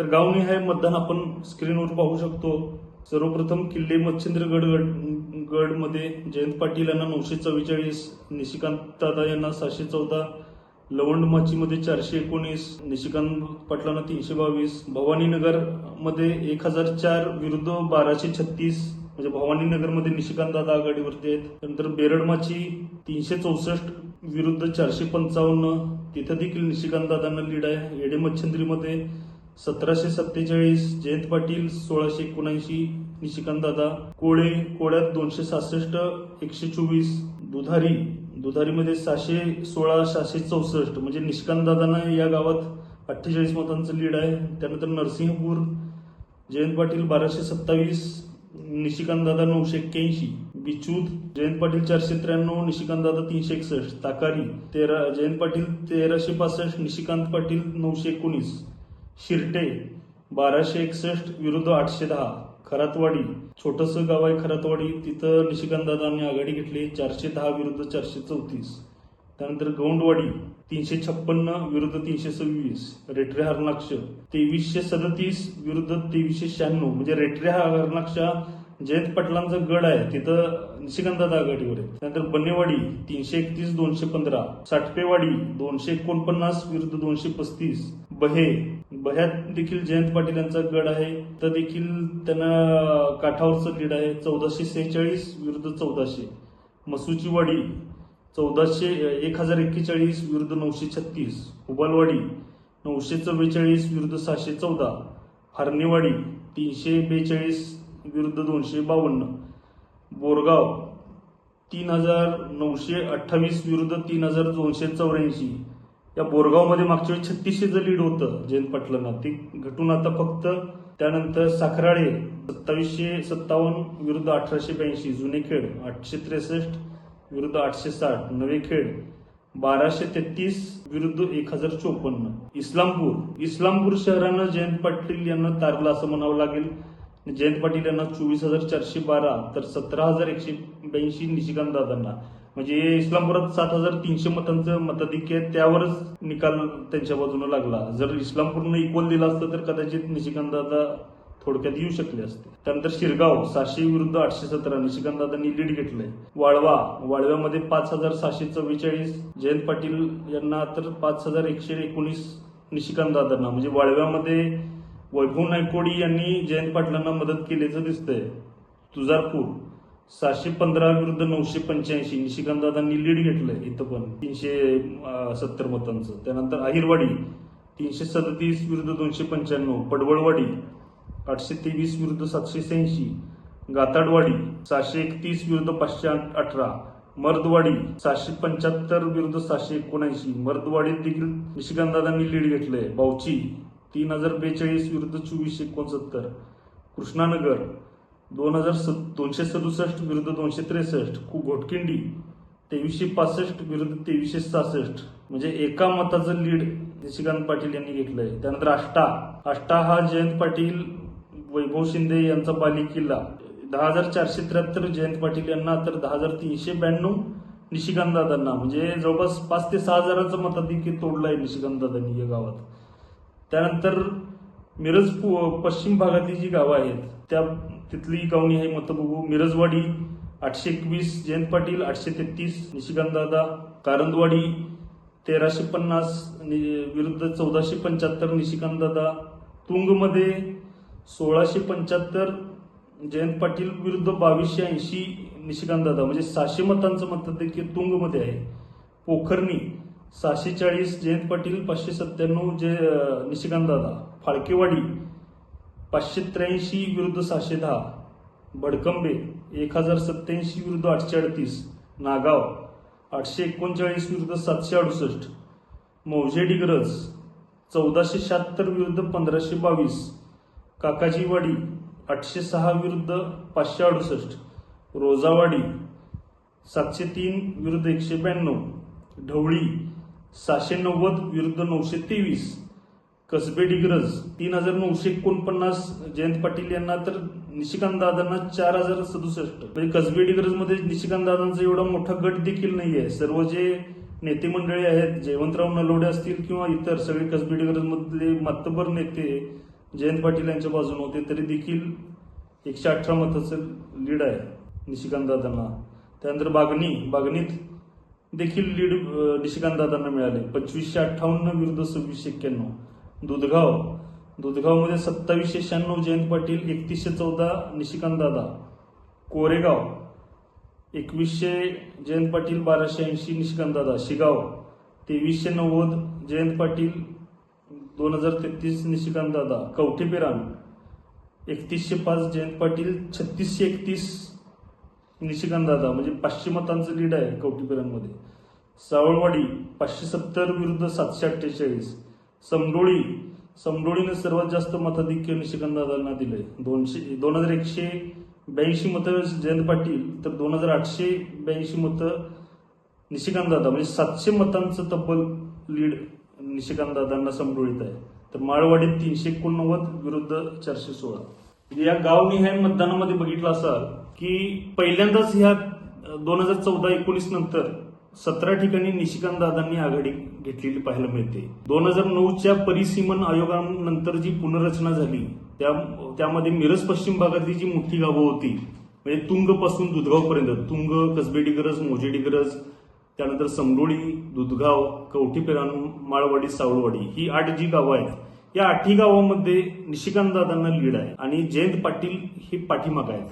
तर गावनिहाय मतदान आपण स्क्रीनवर पाहू शकतो. सर्वप्रथम किल्ले मच्छिंद्रगड गड गडमध्ये जयंत पाटील यांना नऊशे चव्वेचाळीस निशिकांत दादा यांना सहाशे चौदा लवंड माचीमध्ये चारशे एकोणीस निशिकांत पाटलांना तीनशे बावीस भवानीनगरमध्ये एक हजार चार विरुद्ध बाराशे छत्तीस म्हणजे भवानीनगरमध्ये निशिकांत दादा आघाडीवरती आहेत. त्यानंतर बेरडमाची तीनशे चौसष्ट विरुद्ध चारशे पंचावन्न तिथं देखील निशिकांत दादांना लीड आहे. येडे मच्छिंद्रीमध्ये सतराशे सत्तेचाळीस जयंत पाटील सोळाशे एकोणऐंशी निशिकांत दादा कोळे कोळ्यात दोनशे सहासष्ट एकशे चोवीस दुधारी दुधारीमध्ये सहाशे सोळा सहाशे चौसष्ट म्हणजे निशिकांत दादांना या गावात अठ्ठेचाळीस मतांचं लीड आहे. त्यानंतर नरसिंहपूर जयंत पाटील बाराशे सत्तावीस निशिकांत दादा नऊशे एक्क्याऐंशी बिचूद जयंत पाटील चारशे त्र्याण्णव निशिकांत दादा तीनशे एकसष्ट ताकारी तेरा जयंत पाटील तेराशे पासष्ट निशिकांत पाटील नऊशे एकोणीस. शिरटे बाराशे एकसष्ट विरुद्ध आठशे दहा खरातवाडी. छोटंसं गाव आहे खरातवाडी. तिथं निशिकांत दादांनी आघाडी घेतली. चारशे दहा विरुद्ध चारशे चौतीस. त्यानंतर गौंडवाडी तीनशे छप्पन्न विरुद्ध तीनशे सव्वीस. रेटरे हरणाक्ष तेवीसशे सदतीस विरुद्ध तेवीसशे शहाण्णव. म्हणजे रेटरे हरणाक्ष जयंत पाटलांचा गड आहे तिथं निशिकांत आघाडीवर आहे त्यानंतर बन्नेवाडी तीनशे एकतीस दोनशे पंधरा. साठपेवाडी दोनशे एकोणपन्नास विरुद्ध दोनशे पस्तीस. बहे. बह्यात देखील जयंत पाटील यांचा गड आहे. तर देखील त्यांना काठावरचं लीड आहे. चौदाशे सेहेचाळीस विरुद्ध चौदाशे. मसुचीवाडी चौदाशे एक हजार एक्केचाळीस विरुद्ध नऊशे छत्तीस. उबालवाडी नऊशे चव्वेचाळीस विरुद्ध सहाशे चौदा. हरणेवाडी तीनशे बेचाळीस विरुद्ध दोनशे बावन्न. बोरगाव तीन हजार नऊशे अठ्ठावीस विरुद्ध तीन हजार दोनशे चौऱ्याऐंशी. या बोरगावमध्ये मागच्या वेळी छत्तीसशेचं लीड होतं जयंत पाटलांना. ते घटून आता फक्त त्यानंतर साखराळे सत्तावीसशे सत्तावन्न विरुद्ध अठराशे ब्याऐंशी. जुनेखेड आठशे त्रेसष्ट विरुद्ध आठशे साठ. नवेखेड बाराशे तेहतीस विरुद्ध एक हजार चोपन्न. इस्लामपूर इस्लामपूर शहरानं जयंत पाटील यांना तारलं असं म्हणावं लागेल. जयंत पाटील यांना चोवीस हजार चारशे बारा तर सतरा हजार एकशे ब्याऐंशी निशिकांत दादांना म्हणजे इस्लामपुरात सात हजार तीनशे मतांचं मताधिक्य आहे. त्यावरच निकाल त्यांच्या बाजूने लागला. जर इस्लामपूरनं इक्वल दिला असतं तर कदाचित निशिकांत दादा थोडक्यात येऊ शकले असते. त्यानंतर शिरगाव सहाशे विरुद्ध आठशे सतरा निशिकांत दादांनी लीड घेतलंय. वाळवा वाळव्यामध्ये पाच हजार सहाशे चव्वेचाळीस. जयंत पाटील यांना तर पाच हजार एकशे एकोणीस निशिकांत दादांना म्हणजे वाळव्यामध्ये वैभव नायकोडी यांनी जयंत पाटलांना मदत केल्याचं दिसतंय. तुझारपूर सहाशे पंधरा विरुद्ध नऊशे पंच्याऐंशी निशिकांत दादांनी लीड घेतलंय इथं पण. तीनशे सत्तर मतांचं. त्यानंतर अहिरवाडी तीनशे सदतीस विरुद्ध दोनशे पंच्याण्णव. पडवळवाडी आठशे तेवीस विरुद्ध सातशे शहाऐंशी. गाताडवाडी सहाशे एकतीस विरुद्ध पाचशे अठरा. मर्दवाडी सहाशे पंच्याहत्तर विरुद्ध सहाशे एकोणऐंशी. मर्दवाडीत देखील निशिकांत दादांनी लीड घेतलंय. बावची तीन हजार बेचाळीस विरुद्ध चोवीसशे एकोणसत्तर. कृष्णानगर दोन हजार स दोनशे सदुसष्ट विरुद्ध दोनशे त्रेसष्ट. खूप घोटकिंडी तेवीसशे पासष्ट विरुद्ध तेवीसशे सहासष्ट. म्हणजे एका मताचं लीड निशिकांत पाटील यांनी घेतलं आहे त्यानंतर आष्टा. आष्टा हा जयंत पाटील वैभव शिंदे यांचा बाली किल्ला दहा हजार चारशे त्र्याहत्तर जयंत पाटील यांना तर दहा हजार तीनशे ब्याण्णव निशिकांत दादांना. म्हणजे जवळपास पाच ते सहा हजाराचं मताधिक्य आहे निशिकांत दादांनी या गावात. त्यानंतर मिरज पु- पश्चिम भागातली जी गावं आहेत त्या तिथली गावणी आहे मतं बघू मिरजवाडी आठशे एकवीस जयंत पाटील आठशे तेहतीस निशिकांतदादा कारंदवाडी तेराशे पन्नास नि- विरुद्ध चौदाशे पंच्याहत्तर निशिकांत दादा तुंगमध्ये सोळाशे पंच्याहत्तर जयंत पाटील विरुद्ध बावीसशे ऐंशी निशिकांत दादा म्हणजे सहाशे मतांचं मतदेखील तुंगमध्ये आहे. पोखरणी सहाशे चाळीस जयंत पाटील पाचशे सत्त्याण्णव जे निशिकांत दादा फाळकेवाडी पाचशे त्र्याऐंशी विरुद्ध सहाशे दहा भडकंबे एक हजार सत्याऐंशी विरुद्ध आठशे अडतीस नागाव आठशे एकोणचाळीस विरुद्ध सातशे अडुसष्ट मौजे डिग्रज चौदाशे शहात्तर विरुद्ध पंधराशे बावीस काकाजीवाडी आठशे सहा विरुद्ध पाचशे अडुसष्ट रोजावाडी सातशे तीन विरुद्ध एकशे ब्याण्णव ढवळी सहाशे नव्वद विरुद्ध नऊशे तेवीस. कसबे डिग्रज तीन हजार नऊशे एकोणपन्नास जयंत पाटील यांना तर निशिकांत दादांना चार हजार सदुसष्ट. म्हणजे कसबे डिग्रजमध्ये निशिकांत दादांचा एवढा मोठा गट देखील नाहीये. सर्व जे नेते मंडळी आहेत जयवंतराव नलोडे असतील किंवा इतर सगळे कसबे डिग्रज मधले मातबर नेते जयंत पाटील यांच्या बाजूने होते तरी देखील एकशे अठरा मताचं लीड आहे निशिकांत दादांना. त्यानंतर बागणी बागणीत देखील लीड निशिकांत दादांना मिळाले. पंचवीसशे अठ्ठावन्न विरुद्ध सव्वीसशे एक्क्याण्णव. दुधगाव. दुधगावमध्ये सत्तावीसशे शहाण्णव जयंत पाटील एकतीसशे चौदा निशिकांत दादा कोरेगाव. एकवीसशे जयंत पाटील बाराशे ऐंशी निशिकांत दादा शिगाव. तेवीसशे नव्वद जयंत पाटील दोन हजार तेहतीस निशिकांत दादा एकतीसशे पाच जयंत पाटील छत्तीसशे एकतीस निशिकांत दादा म्हणजे पाचशे मतांचं लीड आहे कवठेपेरांमध्ये सावळवाडी पाचशे सत्तर विरुद्ध सातशे अठ्ठेचाळीस. समडोळी समडोळीने सर्वात जास्त मताधिक्य निशिकांत दादांना दिले दोनशे दोन हजार एकशे ब्याऐंशी मतं जयंत पाटील तर दोन हजार आठशे ब्याऐंशी मतं निशिकांत दादा म्हणजे सातशे मतांचं तब्बल लीड निशिकांत दादांना समडोळीत आहे. तर माळवाडीत तीनशे एकोणनव्वद विरुद्ध चारशे सोळा. या गावनिहाय मतदानामध्ये बघितलं असाल की पहिल्यांदाच ह्या दोन हजार चौदा एकोणीस नंतर सतरा ठिकाणी निशिकांत दादांनी आघाडी घेतलेली पाहायला मिळते. दोन हजार नऊच्या परिसीमन आयोगानंतर जी पुनर्रचना झाली त्या त्यामध्ये मिरज पश्चिम भागातली जी मोठी गावं होती म्हणजे तुंगपासून दुधगावपर्यंत तुंग कसबेडीगरज मोजेडीगरज त्यानंतर समडोळी दुधगाव कवठीपेरान माळवाडी सावळवाडी ही आठ जी गावं आहेत. या आठही गावांमध्ये निशिकांत दादांना लीड आहे आणि जयंत पाटील हे पाठीमाग आहेत.